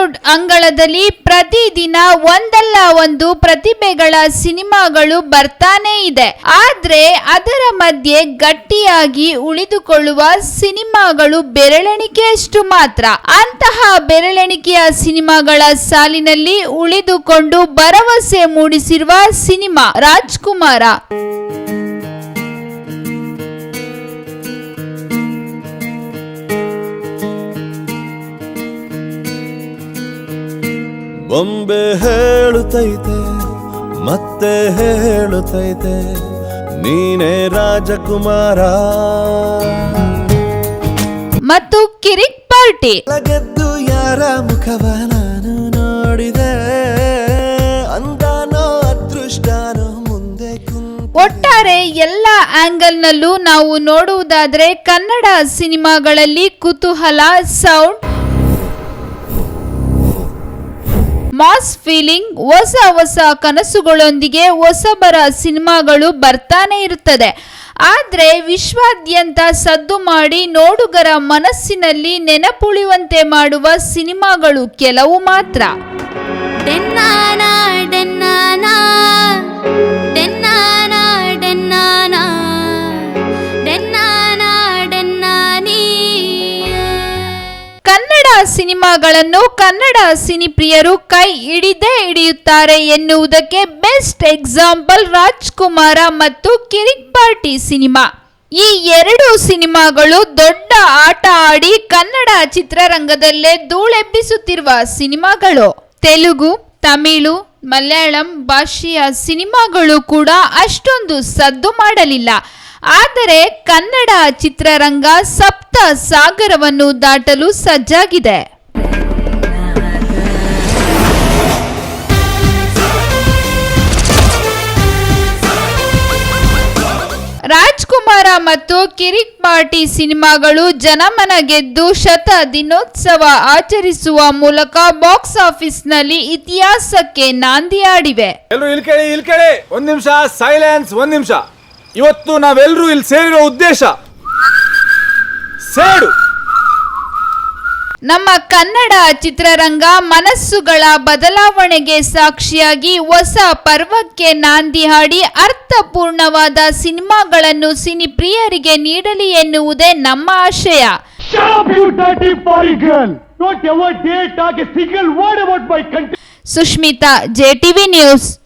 Sandalwood ಅಂಗಳದಲ್ಲಿ ಪ್ರತಿದಿನ ಒಂದಲ್ಲ ಒಂದು ಪ್ರತಿಭೆಗಳ ಸಿನಿಮಾಗಳು ಬರ್ತಾನೆ ಇದೆ. ಆದ್ರೆ ಅದರ ಮಧ್ಯೆ ಗಟ್ಟಿಯಾಗಿ ಉಳಿದುಕೊಳ್ಳುವ ಸಿನಿಮಾಗಳು ಬೆರಳೆಣಿಕೆಯಷ್ಟು ಮಾತ್ರ. ಅಂತಹ ಬೆರಳೆಣಿಕೆಯ ಸಿನಿಮಾಗಳ ಸಾಲಿನಲ್ಲಿ ಉಳಿದುಕೊಂಡು ಭರವಸೆ ಮೂಡಿಸಿರುವ ಸಿನಿಮಾ ರಾಜ್ಕುಮಾರ. ಬೊಂಬೆ ಹೇಳುತ್ತೈತೆ ಮತ್ತೆ ಹೇಳುತ್ತೈತೆ ನೀನೇ ರಾಜಕುಮಾರ. ಮತ್ತು ಕಿರಿಕ್ ಪಾರ್ಟಿ. ಗೆದ್ದು ಯಾರ ಮುಖವ ನಾನು ನೋಡಿದೆ ಅಂದಾನೋ ಅದೃಷ್ಟನೋ ಮುಂದೆ ಒಟ್ಟಾರೆ ಎಲ್ಲ ಆಂಗಲ್ನಲ್ಲೂ ನಾವು ನೋಡುವುದಾದ್ರೆ ಕನ್ನಡ ಸಿನಿಮಾಗಳಲ್ಲಿ ಕುತೂಹಲ ಸೌಂಡ್ ಮಾಸ್ ಫೀಲಿಂಗ್ ಹೊಸ ಹೊಸ ಕನಸುಗಳೊಂದಿಗೆ ಹೊಸಬರ ಸಿನಿಮಾಗಳು ಬರ್ತಾನೆ ಇರುತ್ತದೆ. ಆದರೆ ವಿಶ್ವಾದ್ಯಂತ ಸದ್ದು ಮಾಡಿ ನೋಡುಗರ ಮನಸ್ಸಿನಲ್ಲಿ ನೆನಪುಳಿಯುವಂತೆ ಮಾಡುವ ಸಿನಿಮಾಗಳು ಕೆಲವು ಮಾತ್ರ. ಸಿನಿಮಾಗಳನ್ನು ಕನ್ನಡ ಸಿನಿಪ್ರಿಯರು ಕೈ ಹಿಡಿದೇ ಹಿಡಿಯುತ್ತಾರೆ ಎನ್ನುವುದಕ್ಕೆ ಬೆಸ್ಟ್ ಎಕ್ಸಾಂಪಲ್ ರಾಜ್ಕುಮಾರ ಮತ್ತು ಕಿರಿಕ್ ಪಾರ್ಟಿ ಸಿನಿಮಾ. ಈ ಎರಡು ಸಿನಿಮಾಗಳು ದೊಡ್ಡ ಆಟ ಆಡಿ ಕನ್ನಡ ಚಿತ್ರರಂಗದಲ್ಲೇ ಧೂಳೆಬ್ಬಿಸುತ್ತಿರುವ ಸಿನಿಮಾಗಳು. ತೆಲುಗು, ತಮಿಳು, ಮಲಯಾಳಂ ಭಾಷೆಯ ಸಿನಿಮಾಗಳು ಕೂಡ ಅಷ್ಟೊಂದು ಸದ್ದು ಮಾಡಲಿಲ್ಲ. ಆದರೆ ಕನ್ನಡ ಚಿತ್ರರಂಗ ಸಪ್ತ ಸಾಗರವನ್ನು ದಾಟಲು ಸಜ್ಜಾಗಿದೆ. ರಾಜ್ಕುಮಾರ ಮತ್ತು ಕಿರಿಕ್ ಪಾರ್ಟಿ ಸಿನಿಮಾಗಳು ಜನಮನ ಗೆದ್ದು ಶತ ದಿನೋತ್ಸವ ಆಚರಿಸುವ ಮೂಲಕ ಬಾಕ್ಸ್ ಆಫೀಸ್ನಲ್ಲಿ ಇತಿಹಾಸಕ್ಕೆ ನಾಂದಿಯಾಡಿವೆ ಒಂದ್ ನಿಮಿಷ ಸೈಲೆನ್ಸ್ ಒಂದ್ ನಿಮಿಷ. ಇವತ್ತು ನಾವೆಲ್ಲರೂ ಇಲ್ಲಿ ಸೇರಿರೋ ಉದ್ದೇಶ ಸೇಡು. ನಮ್ಮ ಕನ್ನಡ ಚಿತ್ರರಂಗ ಮನಸ್ಸುಗಳ ಬದಲಾವಣೆಗೆ ಸಾಕ್ಷಿಯಾಗಿ ಹೊಸ ಪರ್ವಕ್ಕೆ ನಾಂದಿ ಹಾಡಿ ಅರ್ಥಪೂರ್ಣವಾದ ಸಿನಿಮಾಗಳನ್ನು ಸಿನಿ ಪ್ರಿಯರಿಗೆ ನೀಡಲಿ ಎನ್ನುವುದೇ ನಮ್ಮ ಆಶಯ. Sushmita JTV news